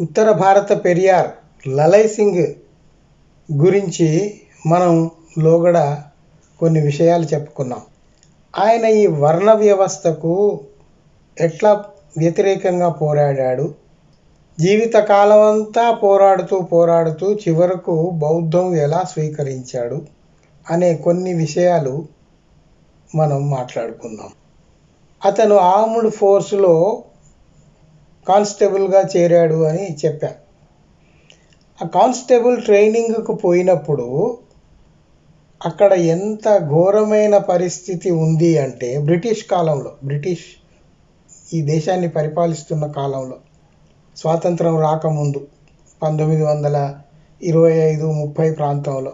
ఉత్తర భారత పెరియార్ లలై సింగ్ గురించి మనం లోగడ కొన్ని విషయాలు చెప్పుకున్నాం. ఆయన ఈ వర్ణ వ్యవస్థకు ఎట్లా వ్యతిరేకంగా పోరాడాడు? జీవితకాలం అంతా పోరాడుతూ పోరాడుతూ చివరకు బౌద్ధం ఎలా స్వీకరించాడు? అనే కొన్ని విషయాలు మనం మాట్లాడుకుందాం. అతను ఆర్మ్డ్ ఫోర్స్లో కానిస్టేబుల్గా చేరాడు అని చెప్పాను ఆ కానిస్టేబుల్ ట్రైనింగ్కు పోయినప్పుడు అక్కడ ఎంత ఘోరమైన పరిస్థితి ఉంది అంటే బ్రిటిష్ కాలంలో బ్రిటిష్ ఈ దేశాన్ని పరిపాలిస్తున్న కాలంలో స్వాతంత్రం రాకముందు పంతొమ్మిది వందల ఇరవై ఐదు ముప్పై ప్రాంతంలో.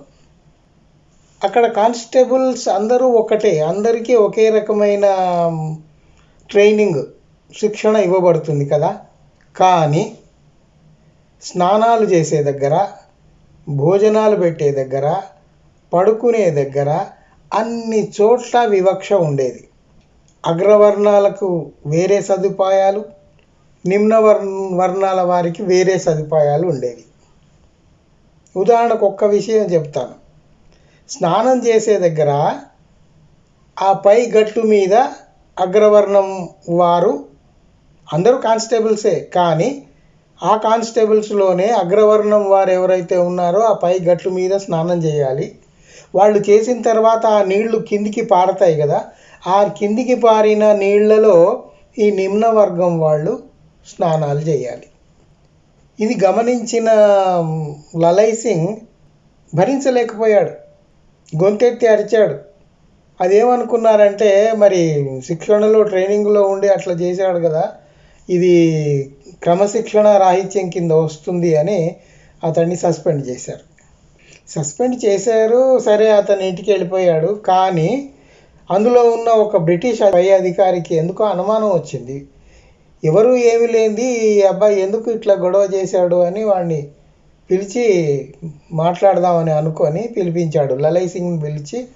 అక్కడ కానిస్టేబుల్స్ అందరూ ఒకటే అందరికీ ఒకే రకమైన ట్రైనింగ్ శిక్షణ ఇవ్వబడుతుంది కదా. కానీ స్నానాలు చేసే దగ్గర భోజనాలు పెట్టే దగ్గర పడుకునే దగ్గర అన్ని చోట్ల వివక్ష ఉండేది. అగ్రవర్ణాలకు వేరే సదుపాయాలు నిమ్న వర్ణాల వారికి వేరే సదుపాయాలు ఉండేవి. ఉదాహరణకు ఒక్క విషయం చెప్తాను. స్నానం చేసే దగ్గర ఆ పై గట్టు మీద అగ్రవర్ణం వారు అందరూ కానిస్టేబుల్సే కానీ ఆ కానిస్టేబుల్స్లోనే అగ్రవర్ణం వారు ఎవరైతే ఉన్నారో ఆ పై గట్లు మీద స్నానం చేయాలి. వాళ్ళు చేసిన తర్వాత ఆ నీళ్ళు కిందికి పారతాయి కదా ఆ కిందికి పారిన నీళ్ళలో ఈ నిమ్న వర్గం వాళ్ళు స్నానాలు చేయాలి. ఇది గమనించిన లలై సింగ్ భరించలేకపోయాడు. గొంతెత్తి అరిచాడు. అదేమనుకున్నారంటే మరి శిక్షణలో ట్రైనింగ్లో ఉండి అట్లా చేశాడు కదా ఇది క్రమశిక్షణ రాహిత్యం కింద వస్తుంది అని అతన్ని సస్పెండ్ చేశారు. సస్పెండ్ చేశారు సరే అతను ఇంటికి వెళ్ళిపోయాడు. కానీ అందులో ఉన్న ఒక బ్రిటిష్ పై అధికారికి ఎందుకో అనుమానం వచ్చింది. ఎవరు ఏమి లేనిది ఈ అబ్బాయి ఎందుకు ఇట్లా గొడవ చేశాడు అని వాడిని పిలిచి మాట్లాడదామని అనుకొని పిలిపించాడు. లలై సింగ్ని పిలిచి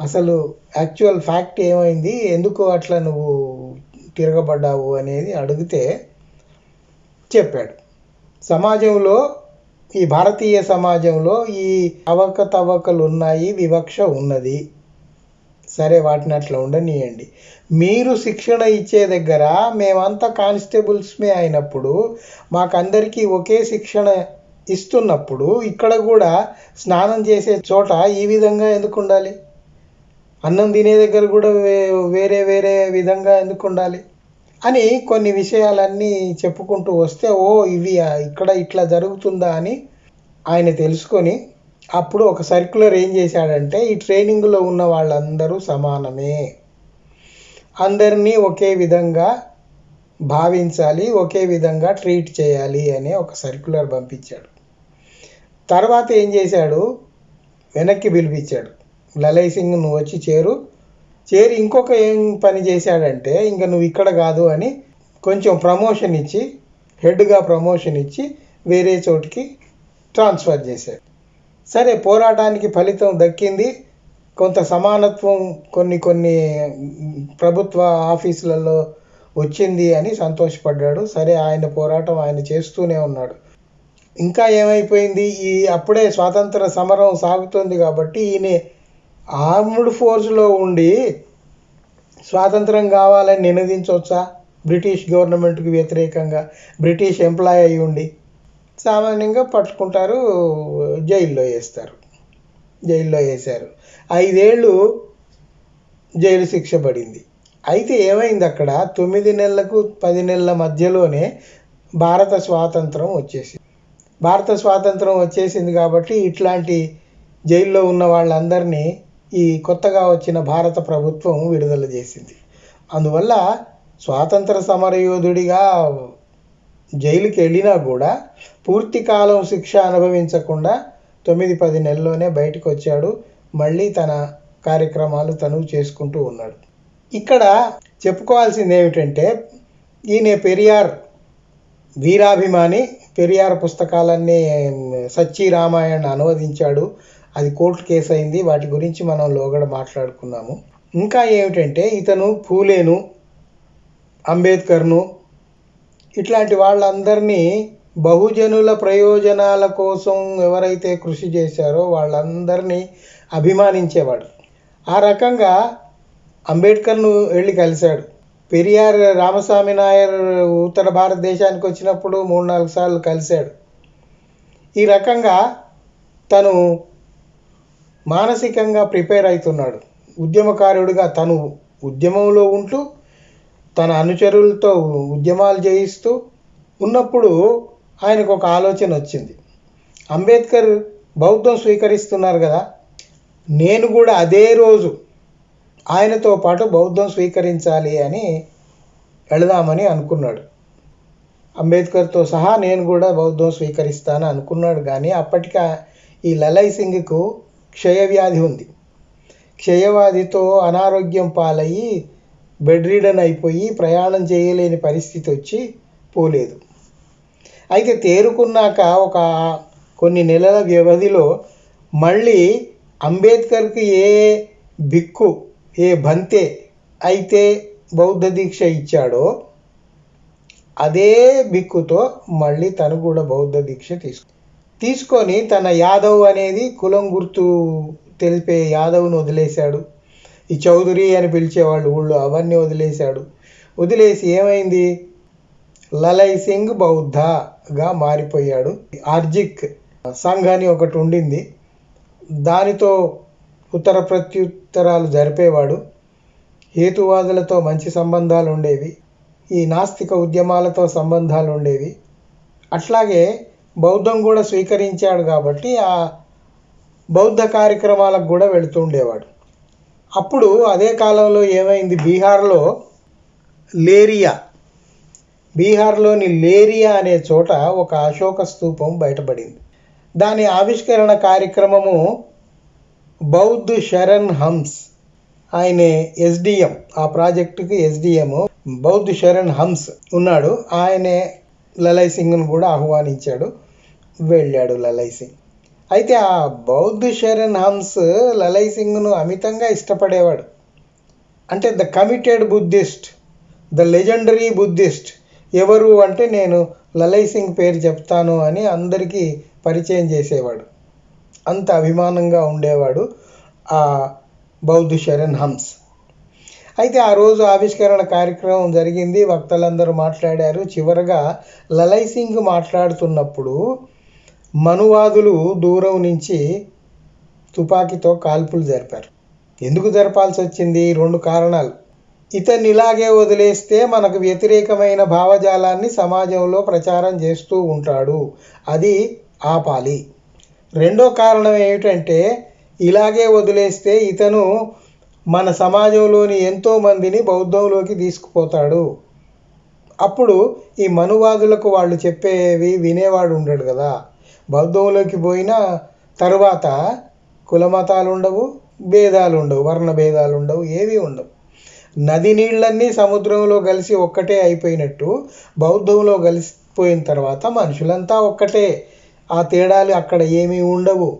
అసలు యాక్చువల్ ఫ్యాక్ట్ ఏమైంది? ఎందుకు అట్లా నువ్వు తిరగబడ్డావు అనేది అడిగితే చెప్పాడు. సమాజంలో ఈ భారతీయ సమాజంలో ఈ అవకతవకలు ఉన్నాయి వివక్ష ఉన్నది. సరే వాటిని అట్లా ఉండనియండి. మీరు శిక్షణ ఇచ్చే దగ్గర మేమంతా కానిస్టేబుల్స్మే అయినప్పుడు మాకందరికీ ఒకే శిక్షణ ఇస్తున్నప్పుడు ఇక్కడ కూడా స్నానం చేసే చోట ఈ విధంగా ఎందుకు ఉండాలి? అన్నం తినే దగ్గర కూడా వేరే వేరే విధంగా ఎందుకు ఉండాలి? అని కొన్ని విషయాలన్నీ చెప్పుకుంటూ వస్తే ఓ ఇవి ఇక్కడ ఇట్లా జరుగుతుందా అని ఆయన తెలుసుకొని అప్పుడు ఒక సర్క్యులర్ ఏం చేశాడంటే ఈ ట్రైనింగ్లో ఉన్న వాళ్ళందరూ సమానమే. అందరినీ ఒకే విధంగా భావించాలి ఒకే విధంగా ట్రీట్ చేయాలి అని ఒక సర్క్యులర్ పంపించాడు. తర్వాత ఏం చేశాడు? వెనక్కి పిలిపించాడు. లలయ్ సింగ్ నువ్వు వచ్చి చేరు. చేరి ఇంకొక ఏం పని చేశాడంటే ఇంకా నువ్వు ఇక్కడ కాదు అని కొంచెం ప్రమోషన్ ఇచ్చి హెడ్గా ప్రమోషన్ ఇచ్చి వేరే చోటికి ట్రాన్స్ఫర్ చేశాడు. సరే పోరాటానికి ఫలితం దక్కింది. కొంత సమానత్వం కొన్ని కొన్ని ప్రభుత్వ ఆఫీసులలో వచ్చింది అని సంతోషపడ్డాడు. సరే ఆయన పోరాటం ఆయన చేస్తూనే ఉన్నాడు. ఇంకా ఏమైపోయింది? ఈ అప్పుడే స్వాతంత్ర సమరం సాగుతుంది కాబట్టి ఈయన ఆర్మ్డ్ ఫోర్స్లో ఉండి స్వాతంత్రం కావాలని నినదించవచ్చా? బ్రిటిష్ గవర్నమెంట్కి వ్యతిరేకంగా బ్రిటిష్ ఎంప్లాయ్ అయి ఉండి సామాన్యంగా పట్టుకుంటారు జైల్లో వేస్తారు. జైల్లో వేశారు. ఐదేళ్ళు జైలు శిక్ష పడింది. అయితే ఏమైంది అక్కడ? తొమ్మిది నెలలకు పది నెలల మధ్యలోనే భారత స్వాతంత్రం వచ్చేసింది. భారత స్వాతంత్రం వచ్చేసింది కాబట్టి ఇట్లాంటి జైల్లో ఉన్న వాళ్ళందరినీ ఈ కొత్తగా వచ్చిన భారత ప్రభుత్వం విడుదల చేసింది. అందువల్ల స్వాతంత్ర సమరయోధుడిగా జైలుకి వెళ్ళినా కూడా పూర్తి కాలం శిక్ష అనుభవించకుండా తొమ్మిది పది నెలల్లోనే బయటకు వచ్చాడు మళ్ళీ తన కార్యక్రమాలు తను చేసుకుంటూ ఉన్నాడు. ఇక్కడ చెప్పుకోవాల్సింది ఏమిటంటే ఈయన పెరియార్ వీరాభిమాని. పెరియార్ పుస్తకాలన్నీ సచ్చి రామాయణ అనువదించాడు. అది కోర్టు కేసు అయింది వాటి గురించి మనం లోగడ మాట్లాడుకున్నాము. ఇంకా ఏమిటంటే ఇతను పూలేను అంబేద్కర్ను ఇట్లాంటి వాళ్ళందరినీ బహుజనుల ప్రయోజనాల కోసం ఎవరైతే కృషి చేశారో వాళ్ళందరినీ అభిమానించేవాడు. ఆ రకంగా అంబేద్కర్ను వెళ్ళి కలిశాడు. పెరియార్ రామస్వామి నాయర్ ఉత్తర భారతదేశానికి వచ్చినప్పుడు మూడు నాలుగు సార్లు కలిశాడు. ఈ రకంగా తను మానసికంగా ప్రిపేర్ అవుతున్నాడు. ఉద్యమకారుడిగా తను ఉద్యమంలో ఉంటూ తన అనుచరులతో ఉద్యమాలు చేయిస్తూ ఉన్నప్పుడు ఆయనకు ఒక ఆలోచన వచ్చింది. అంబేద్కర్ బౌద్ధం స్వీకరిస్తున్నారు కదా నేను కూడా అదే రోజు ఆయనతో పాటు బౌద్ధం స్వీకరించాలి అని వెళదామని అనుకున్నాడు. అంబేద్కర్తో సహా నేను కూడా బౌద్ధం స్వీకరిస్తాను అనుకున్నాడు. కానీ అప్పటికి ఈ లలై సింగ్కు క్షయవ్యాధి ఉంది. క్షయవ్యాధితో అనారోగ్యం పాలయ్యి బెడ్ రీడన్ అయిపోయి ప్రయాణం చేయలేని పరిస్థితి వచ్చి పోలేదు. అయితే తేరుకున్నాక ఒక కొన్ని నెలల వ్యవధిలో మళ్ళీ అంబేద్కర్కి ఏ బిక్కు ఏ బంతే అయితే బౌద్ధ దీక్ష ఇచ్చాడో అదే బిక్కుతో మళ్ళీ తను కూడా బౌద్ధ దీక్ష తీసుకు తీసుకొని తన యాదవ్ అనేది కులం గుర్తు తెలిపే యాదవ్ను వదిలేశాడు. ఈ చౌదరి అని పిలిచేవాళ్ళు ఊళ్ళో అవన్నీ వదిలేశాడు. వదిలేసి ఏమైంది? లలై సింగ్ బౌద్ధగా మారిపోయాడు. ఆర్జిక్ సంఘ్ అని ఒకటి ఉండింది. దానితో ఉత్తర ప్రత్యుత్తరాలు జరిపేవాడు. హేతువాదులతో మంచి సంబంధాలు ఉండేవి. ఈ నాస్తిక ఉద్యమాలతో సంబంధాలు ఉండేవి. అట్లాగే బౌద్ధం కూడా స్వీకరించాడు కాబట్టి ఆ బౌద్ధ కార్యక్రమాలకు కూడా వెళుతూ ఉండేవాడు. అప్పుడు అదే కాలంలో ఏమైంది? బీహార్లో లేరియా. బీహార్లోని లేరియా అనే చోట ఒక అశోక స్తూపం బయటపడింది. దాని ఆవిష్కరణ కార్యక్రమము బౌద్ధ్ శరణ్ హంస్ ఆయన ఎస్డిఎం. ఆ ప్రాజెక్టుకి ఎస్డిఎం బౌద్ధ్ శరణ్ హంస్ ఉన్నాడు. ఆయనే లలై సింగ్ను కూడా ఆహ్వానించాడు. వెళ్ళాడు లలై సింగ్. అయితే ఆ బౌద్ధ శరణ్ హంస్ లలై సింగ్ను అమితంగా ఇష్టపడేవాడు. అంటే the committed Buddhist the legendary Buddhist ఎవరు అంటే నేను లలై సింగ్ పేరు చెప్తాను అని అందరికీ పరిచయం చేసేవాడు. అంత అభిమానంగా ఉండేవాడు ఆ బౌద్ధ శరణ్ హంస్. అయితే ఆ రోజు ఆవిష్కరణ కార్యక్రమం జరిగింది వక్తలందరూ మాట్లాడారు. చివరగా లలై సింగ్ మాట్లాడుతున్నప్పుడు మనువాదులు దూరం నుంచి తుపాకీతో కాల్పులు జరిపారు. ఎందుకు జరపాల్సి వచ్చింది? రెండు కారణాలు. ఇతన్ని ఇలాగే వదిలేస్తే మనకు వ్యతిరేకమైన భావజాలాన్ని సమాజంలో ప్రచారం చేస్తూ ఉంటాడు. అది ఆపాలి. రెండో కారణం ఏమిటంటే ఇలాగే వదిలేస్తే ఇతను మన సమాజంలోని ఎంతోమందిని బౌద్ధంలోకి తీసుకుపోతాడు. అప్పుడు ఈ మనువాదులకు వాళ్ళు చెప్పేవి వినేవాడు ఉండడు కదా. బౌద్ధంలోకి పోయిన తరువాత కులమతాలు ఉండవు భేదాలు ఉండవు వర్ణ భేదాలు ఉండవు ఏవి ఉండవు. నది నీళ్ళన్నీ సముద్రంలో కలిసి ఒక్కటే అయిపోయినట్టు బౌద్ధంలో కలిసిపోయిన తర్వాత మనుషులంతా ఒక్కటే. ఆ తేడాలు అక్కడ ఏమీ ఉండవు.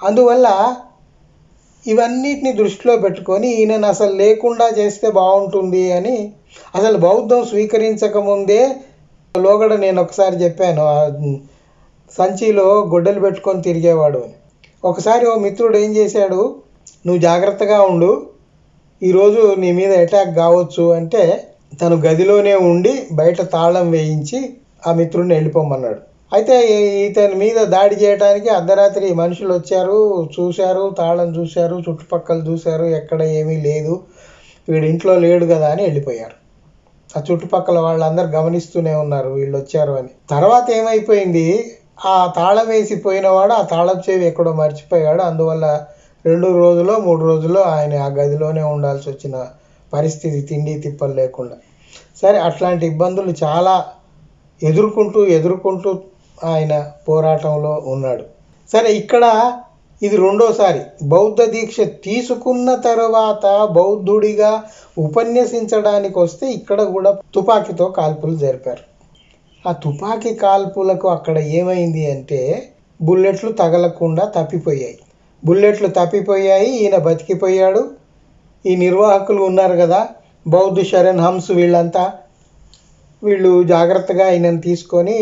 అందువల్ల ఇవన్నిటిని దృష్టిలో పెట్టుకొని ఈయనను అసలు లేకుండా చేస్తే బాగుంటుంది అని అసలు బౌద్ధం స్వీకరించకముందే లోగడ నేను ఒకసారి చెప్పాను. సంచిలో గొడ్డలు పెట్టుకొని తిరిగేవాడు. అని. ఒకసారి ఓ మిత్రుడు ఏం చేశాడు నువ్వు జాగ్రత్తగా ఉండు ఈరోజు నీ మీద అటాక్ కావచ్చు అంటే తను గదిలోనే ఉండి బయట తాళం వేయించి ఆ మిత్రుడిని వెళ్ళిపోమన్నాడు. అయితే ఇతని మీద దాడి చేయడానికి అర్ధరాత్రి మనుషులు వచ్చారు చూశారు తాళం చూశారు చుట్టుపక్కల చూశారు ఎక్కడ ఏమీ లేదు వీడు ఇంట్లో లేడు కదా అని వెళ్ళిపోయారు. ఆ చుట్టుపక్కల వాళ్ళందరూ గమనిస్తూనే ఉన్నారు వీళ్ళు వచ్చారు అని. తర్వాత ఏమైపోయింది ఆ తాళం వేసి పోయినవాడు ఆ తాళం చెవి ఎక్కడో మర్చిపోయాడు. అందువల్ల రెండు రోజులో మూడు రోజుల్లో ఆయన ఆ గదిలోనే ఉండాల్సి వచ్చిన పరిస్థితి తిండి తిప్పలు లేకుండా. సరే అట్లాంటి ఇబ్బందులు చాలా ఎదుర్కొంటూ ఎదుర్కొంటూ ఆయన పోరాటంలో ఉన్నాడు. సరే ఇక్కడ ఇది రెండోసారి. బౌద్ధ దీక్ష తీసుకున్న తర్వాత బౌద్ధుడిగా ఉపన్యసించడానికి వస్తే ఇక్కడ కూడా తుపాకీతో కాల్పులు జరిపారు. ఆ తుపాకీ కాల్పులకు అక్కడ ఏమైంది అంటే బుల్లెట్లు తగలకుండా తప్పిపోయాయి. బుల్లెట్లు తప్పిపోయాయి ఈయన బతికిపోయాడు. ఈ నిర్వాహకులు ఉన్నారు కదా బౌద్ధ శరణ్ హంస్ వీళ్ళంతా. వీళ్ళు జాగ్రత్తగా ఆయనను తీసుకొని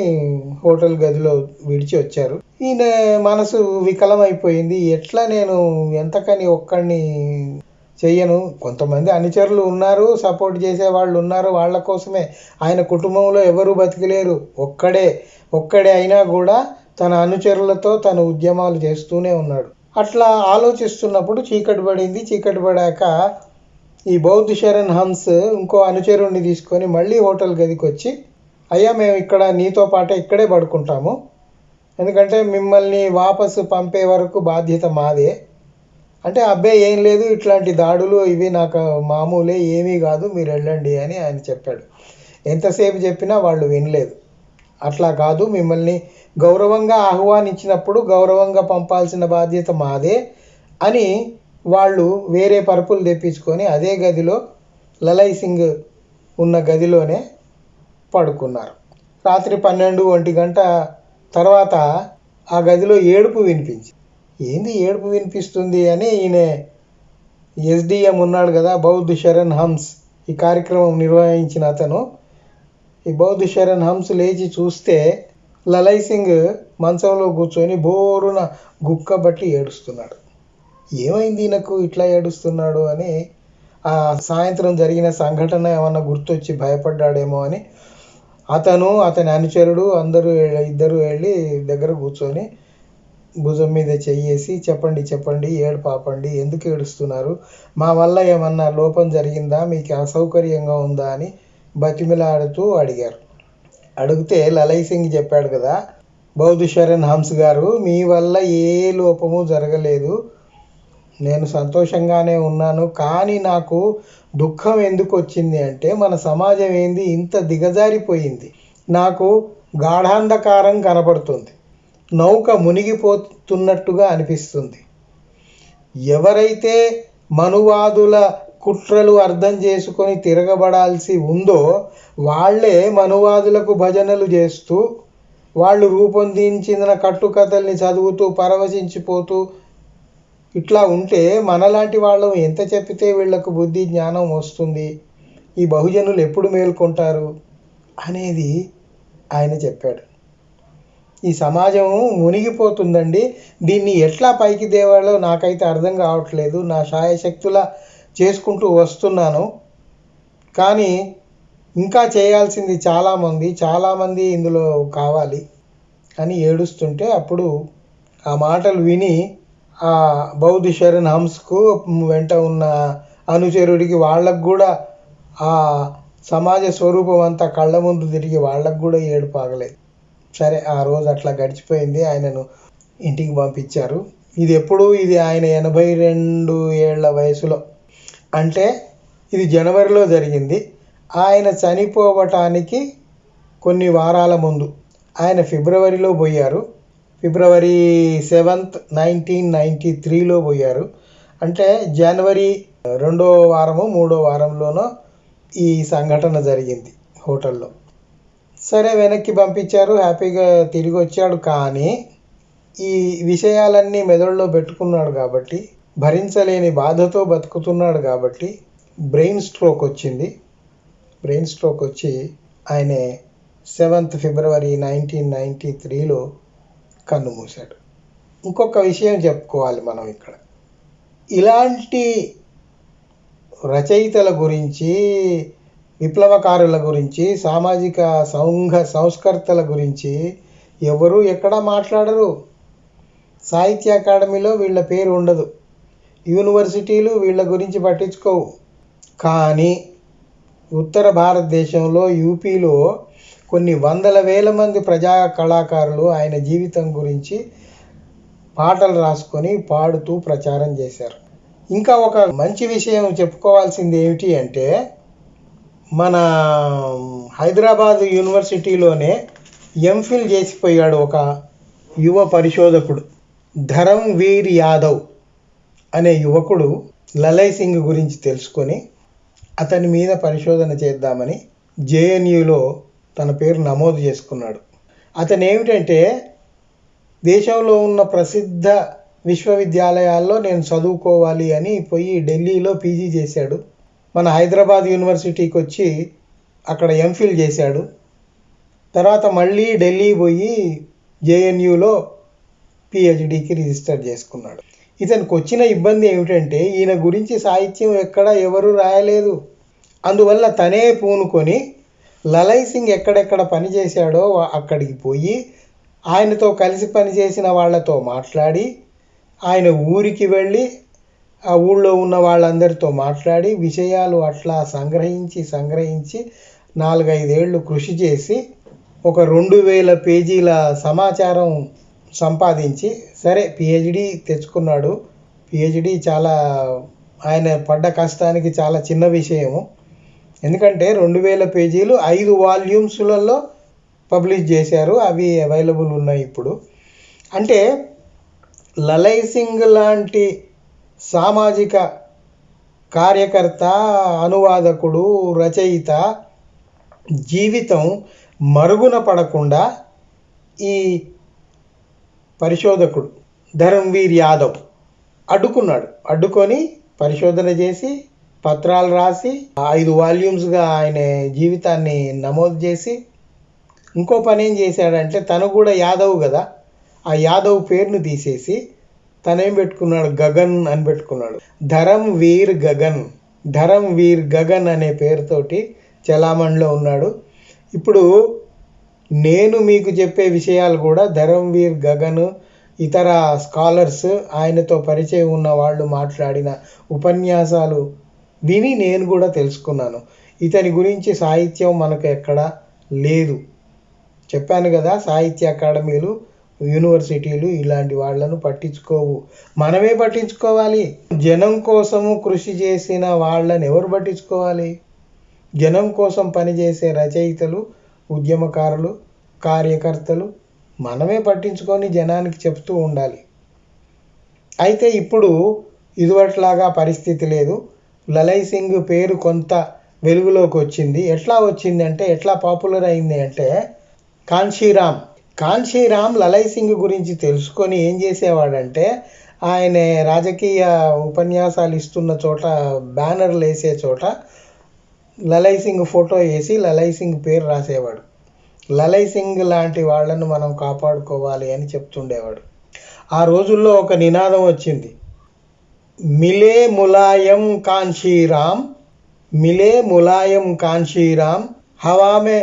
హోటల్ గదిలో విడిచి వచ్చారు. ఈయన మనసు వికలమైపోయింది. ఎట్లా నేను ఎంతకని ఒక్కడిని చెయ్యను. కొంతమంది అనుచరులు ఉన్నారు సపోర్ట్ చేసే వాళ్ళు ఉన్నారు వాళ్ళ కోసమే. ఆయన కుటుంబంలో ఎవరు బతికలేరు. ఒక్కడే ఒక్కడే అయినా కూడా తన అనుచరులతో తన ఉద్యమాలు చేస్తూనే ఉన్నాడు. అట్లా ఆలోచిస్తున్నప్పుడు చీకటి పడింది. చీకటి పడాక ఈ బౌద్ధ శరణ్ హంస్ ఇంకో అనుచరుణ్ణి తీసుకొని మళ్ళీ హోటల్ గదికి వచ్చి అయ్యా మేము ఇక్కడ నీతో పాటే ఇక్కడే పడుకుంటాము. ఎందుకంటే మిమ్మల్ని వాపసు పంపే వరకు బాధ్యత మాదే. అంటే అబ్బాయి ఏం లేదు ఇట్లాంటి దాడులు ఇవి నాకు మామూలే ఏమీ కాదు మీరు వెళ్ళండి అని ఆయన చెప్పాడు. ఎంతసేపు చెప్పినా వాళ్ళు వినలేదు. అట్లా కాదు మిమ్మల్ని గౌరవంగా ఆహ్వానించినప్పుడు గౌరవంగా పంపాల్సిన బాధ్యత మాదే అని వాళ్ళు వేరే పరుపులు తెప్పించుకొని అదే గదిలో లలయ్ సింగ్ ఉన్న గదిలోనే పడుకున్నారు. రాత్రి పన్నెండు ఒంటి గంట తర్వాత ఆ గదిలో ఏడుపు వినిపించి ఏంది ఏడుపు వినిపిస్తుంది అని ఈయన ఎస్డిఎం ఉన్నాడు కదా బౌద్ధ శరణ్ హంస్ ఈ కార్యక్రమం నిర్వహించిన అతను. ఈ బౌద్ధ శరణ్ హంస్ లేచి చూస్తే లలయ్ సింగ్ మంచంలో కూర్చొని బోరున గుక్క బట్టి ఏడుస్తున్నాడు. ఏమైంది ఈయనకు ఇట్లా ఏడుస్తున్నాడు అని ఆ సాయంత్రం జరిగిన సంఘటన ఏమన్నా గుర్తొచ్చి భయపడ్డాడేమో అని అతను అతని అనుచరుడు అందరూ ఇద్దరు వెళ్ళి దగ్గర కూర్చొని భుజం మీద చెయ్యేసి చెప్పండి చెప్పండి ఏడు పాపండి ఎందుకు ఏడుస్తున్నారు? మా వల్ల ఏమన్నా లోపం జరిగిందా? మీకు అసౌకర్యంగా ఉందా? అని బతిమిలాడుతూ అడిగారు. అడిగితే లలయ్ సింగ్ చెప్పాడు కదా బౌద్ధ శరణ్ హంస్ గారు మీ వల్ల ఏ లోపము జరగలేదు. నేను సంతోషంగానే ఉన్నాను కానీ నాకు దుఃఖం ఎందుకు వచ్చింది అంటే మన సమాజం ఏంది? ఇంత దిగజారిపోయింది. నాకు గాఢాంధకారం కనపడుతుంది. నౌక మునిగిపోతున్నట్టుగా అనిపిస్తుంది. ఎవరైతే మనువాదుల కుట్రలు అర్థం చేసుకొని తిరగబడాల్సి ఉందో వాళ్ళే మనువాదులకు భజనలు చేస్తూ వాళ్ళు రూపొందించిన కట్టుకథల్ని చదువుతూ పరవశించిపోతూ ఇట్లా ఉంటే మనలాంటి వాళ్ళం ఎంత చెప్పితే వీళ్ళకు బుద్ధి జ్ఞానం వస్తుంది? ఈ బహుజనులు ఎప్పుడు మేల్కొంటారు? అనేది ఆయన చెప్పాడు. ఈ సమాజం మునిగిపోతుందండి. దీన్ని ఎట్లా పైకి దేవాలో నాకైతే అర్థం కావట్లేదు. నా శాయశక్తులా చేసుకుంటూ వస్తున్నాను. కానీ ఇంకా చేయాల్సింది చాలామంది చాలామంది ఇందులో కావాలి అని ఏడుస్తుంటే అప్పుడు ఆ మాటలు విని ఆ బౌద్ధ శరణ్ హంస్కు వెంట ఉన్న అనుచరుడికి వాళ్ళకు కూడా ఆ సమాజ స్వరూపం అంతా కళ్ళ ముందు తిరిగి వాళ్ళకు కూడా ఏడుపాగలేదు. సరే ఆ రోజు అట్లా గడిచిపోయింది. ఆయనను ఇంటికి పంపించారు. ఇది ఎప్పుడు? ఇది ఆయన ఎనభై రెండు ఏళ్ళ వయసులో. అంటే ఇది జనవరిలో జరిగింది. ఆయన చనిపోవటానికి కొన్ని వారాల ముందు. ఆయన ఫిబ్రవరిలో పోయారు. ఫిబ్రవరి సెవెంత్ నైన్టీన్ నైంటీ త్రీలో పోయారు. అంటే జనవరి రెండో వారము మూడో వారంలోనో ఈ సంఘటన జరిగింది హోటల్లో. సరే వెనక్కి పంపించారు. హ్యాపీగా తిరిగి వచ్చాడు. కానీ ఈ విషయాలన్నీ మెదడులో పెట్టుకున్నాడు కాబట్టి భరించలేని బాధతో బతుకుతున్నాడు కాబట్టి బ్రెయిన్ స్ట్రోక్ వచ్చింది. బ్రెయిన్ స్ట్రోక్ వచ్చి ఆయన సెవెంత్ ఫిబ్రవరి నైన్టీన్ నైంటీ త్రీలో కన్ను మూశాడు. ఇంకొక విషయం చెప్పుకోవాలి మనం ఇక్కడ. ఇలాంటి రచయితల గురించి విప్లవకారుల గురించి సామాజిక సంఘ సంస్కర్తల గురించి ఎవరూ ఎక్కడా మాట్లాడరు. సాహిత్య అకాడమీలో వీళ్ళ పేరు ఉండదు. యూనివర్సిటీలు వీళ్ళ గురించి పట్టించుకోవు. కానీ ఉత్తర భారతదేశంలో యూపీలో కొన్ని వందల వేల మంది ప్రజా కళాకారులు ఆయన జీవితం గురించి పాటలు రాసుకొని పాడుతూ ప్రచారం చేశారు. ఇంకా ఒక మంచి విషయం చెప్పుకోవాల్సింది ఏమిటి అంటే మన హైదరాబాద్ యూనివర్సిటీలోనే ఎంఫిల్ చేసిపోయాడు ఒక యువ పరిశోధకుడు. ధరంవీర్ యాదవ్ అనే యువకుడు లలయ్ సింగ్ గురించి తెలుసుకొని అతని మీద పరిశోధన చేద్దామని జేఎన్యూలో తన పేరు నమోదు చేసుకున్నాడు. అతను ఏమిటంటే దేశంలో ఉన్న ప్రసిద్ధ విశ్వవిద్యాలయాల్లో నేను చదువుకోవాలి అని పోయి ఢిల్లీలో పీజీ చేశాడు. మన హైదరాబాద్ యూనివర్సిటీకి వచ్చి అక్కడ ఎంఫిల్ చేశాడు. తర్వాత మళ్ళీ ఢిల్లీ పోయి జేఎన్యూలో పిహెచ్డికి రిజిస్టర్ చేసుకున్నాడు. ఇతనికి వచ్చిన ఇబ్బంది ఏమిటంటే ఈయన గురించి సాహిత్యం ఎక్కడ ఎవరు రాయలేదు. అందువల్ల తనే పూనుకొని లలయ్ సింగ్ ఎక్కడెక్కడ పనిచేశాడో అక్కడికి పోయి ఆయనతో కలిసి పనిచేసిన వాళ్ళతో మాట్లాడి ఆయన ఊరికి వెళ్ళి ఆ ఊళ్ళో ఉన్న వాళ్ళందరితో మాట్లాడి విషయాలు అట్లా సంగ్రహించి సంగ్రహించి నాలుగైదేళ్ళు కృషి చేసి ఒక రెండు వేల పేజీల సమాచారం సంపాదించి సరే పిహెచ్డి తెచ్చుకున్నాడు. పిహెచ్డి చాలా ఆయన పడ్డ కష్టానికి చాలా చిన్న విషయము. ఎందుకంటే రెండు వేల పేజీలు ఐదు వాల్యూమ్స్లలో పబ్లిష్ చేశారు. అవి అవైలబుల్ ఉన్నాయి ఇప్పుడు. అంటే లలై సింగ్ లాంటి సామాజిక కార్యకర్త అనువాదకుడు రచయిత జీవితం మరుగున పడకుండా ఈ పరిశోధకుడు ధర్మవీర్ యాదవ్ అడ్డుకున్నాడు. అడ్డుకొని పరిశోధన చేసి పత్రాలు రాసి ఐదు వాల్యూమ్స్గా ఆయన జీవితాన్ని నమోదు చేసి ఇంకో పని ఏం చేశాడంటే తను కూడా యాదవ్ కదా ఆ యాదవ్ పేరును తీసేసి తనేం పెట్టుకున్నాడు? గగన్ అని పెట్టుకున్నాడు. ధరం వీర్ గగన్. ధరం వీర్ గగన్ అనే పేరుతోటి చలామణిలో ఉన్నాడు. ఇప్పుడు నేను మీకు చెప్పే విషయాలు కూడా ధరం వీర్ గగన్ ఇతర స్కాలర్స్ ఆయనతో పరిచయం ఉన్న వాళ్ళు మాట్లాడిన ఉపన్యాసాలు విని నేను కూడా తెలుసుకున్నాను. ఇతని గురించి సాహిత్యం మనకు ఎక్కడ లేదు. చెప్పాను కదా సాహిత్య అకాడమీలు యూనివర్సిటీలు ఇలాంటి వాళ్ళను పట్టించుకోవు. మనమే పట్టించుకోవాలి. జనం కోసము కృషి చేసిన వాళ్ళని ఎవరు పట్టించుకోవాలి? జనం కోసం పనిచేసే రచయితలు ఉద్యమకారులు కార్యకర్తలు మనమే పట్టించుకొని జనానికి చెప్తూ ఉండాలి. అయితే ఇప్పుడు ఇదివట్లాగా పరిస్థితి లేదు. లలై సింగ్ పేరు కొంత వెలుగులోకి వచ్చింది. ఎట్లా వచ్చింది అంటే ఎట్లా పాపులర్ అయింది అంటే కాన్షీరామ్ కాన్షీరామ్ లలయ్ సింగ్ గురించి తెలుసుకొని ఏం చేసేవాడంటే ఆయన రాజకీయ ఉపన్యాసాలు ఇస్తున్న చోట బ్యానర్లు వేసే చోట లలయ్ సింగ్ ఫోటో వేసి లలయ్ సింగ్ పేరు రాసేవాడు. లలయ్ సింగ్ లాంటి వాళ్ళను మనం కాపాడుకోవాలి అని చెప్తుండేవాడు. ఆ రోజుల్లో ఒక నినాదం వచ్చింది. మిలే ములాయం కాన్షీరామ్ మిలే ములాయం కాన్షీరామ్ హవామే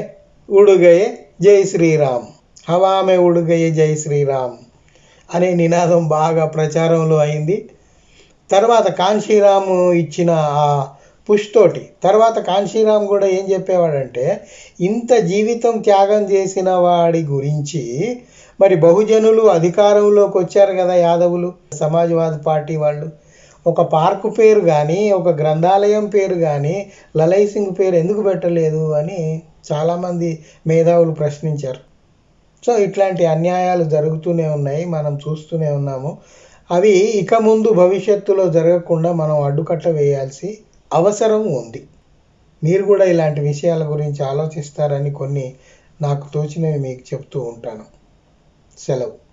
ఉడుగయే జై శ్రీరామ్. హవామే ఉడుగయ్య జై శ్రీరామ్ అనే నినాదం బాగా ప్రచారంలో అయింది. తర్వాత కాంశీరాము ఇచ్చిన ఆ పుష్ తోటి తర్వాత కాంశీరామ్ కూడా ఏం చెప్పేవాడంటే ఇంత జీవితం త్యాగం చేసిన వాడి గురించి మరి బహుజనులు అధికారంలోకి వచ్చారు కదా యాదవులు సమాజ్వాద్ పార్టీ వాళ్ళు. ఒక పార్కు పేరు కానీ ఒక గ్రంథాలయం పేరు కానీ లలై సింగ్ పేరు ఎందుకు పెట్టలేదు అని చాలామంది మేధావులు ప్రశ్నించారు. సో ఇట్లాంటి అన్యాయాలు జరుగుతూనే ఉన్నాయి మనం చూస్తూనే ఉన్నాము. అవి ఇక ముందు భవిష్యత్తులో జరగకుండా మనం అడ్డుకట్ట వేయాల్సి అవసరం ఉంది. మీరు కూడా ఇలాంటి విషయాల గురించి ఆలోచిస్తారని కొన్ని నాకు తోచినవి మీకు చెప్తూ ఉంటాను. సెలవు.